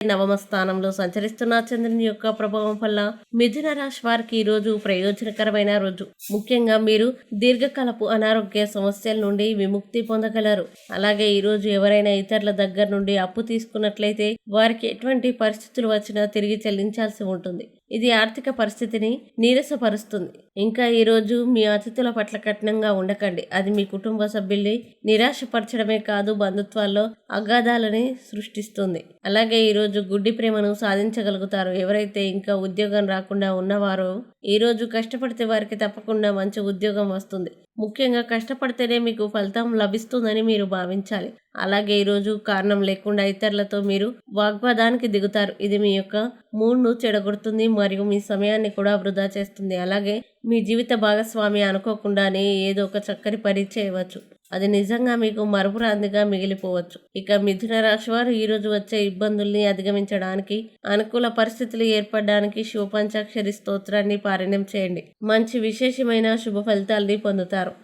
నవమ స్థానంలో సంచరిస్తున్న చంద్రుని యొక్క ప్రభావం వల్ల మిథున రాశి వారికి ఈ రోజు ప్రయోజనకరమైన రోజు. ముఖ్యంగా మీరు దీర్ఘకాలపు అనారోగ్య సమస్యల నుండి విముక్తి పొందగలరు. అలాగే ఈ రోజు ఎవరైనా ఇతరుల దగ్గర నుండి అప్పు తీసుకున్నట్లయితే వారికి ఎటువంటి పరిస్థితులు వచ్చినా తిరిగి చెల్లించాల్సి ఉంటుంది. ఇది ఆర్థిక పరిస్థితిని నీరసపరుస్తుంది. ఇంకా ఈ రోజు మీ అతిథుల పట్ల కఠినంగా ఉండకండి. అది మీ కుటుంబ సభ్యుల్ని నిరాశపరచడమే కాదు బంధుత్వాల్లో అగాధాలని సృష్టిస్తుంది. అలాగే ఈ రోజు గుడ్డి ప్రేమను సాధించగలుగుతారు. ఎవరైతే ఇంకా ఉద్యోగం రాకుండా ఉన్నవారో ఈరోజు కష్టపడితే వారికి తప్పకుండా మంచి ఉద్యోగం వస్తుంది. ముఖ్యంగా కష్టపడితేనే మీకు ఫలితం లభిస్తుందని మీరు భావించాలి. అలాగే ఈరోజు కారణం లేకుండా ఇతరులతో మీరు వాగ్వాదానికి దిగుతారు. ఇది మీ యొక్క మూడ్ను చెడగొడుతుంది మరియు మీ సమయాన్ని కూడా వృధా చేస్తుంది. అలాగే మీ జీవిత భాగస్వామి అనుకోకుండానే ఏదో ఒక చక్కని పని చేయవచ్చు. అది నిజంగా మీకు మరపురాందిగా మిగిలిపోవచ్చు. ఇక మిథున రాశి వారు ఈరోజు వచ్చే ఇబ్బందుల్ని అధిగమించడానికి అనుకూల పరిస్థితులు ఏర్పడడానికి శివపంచాక్షరి స్తోత్రాన్ని పారాయణం చేయండి. మంచి విశేషమైన శుభ ఫలితాల్ని పొందుతారు.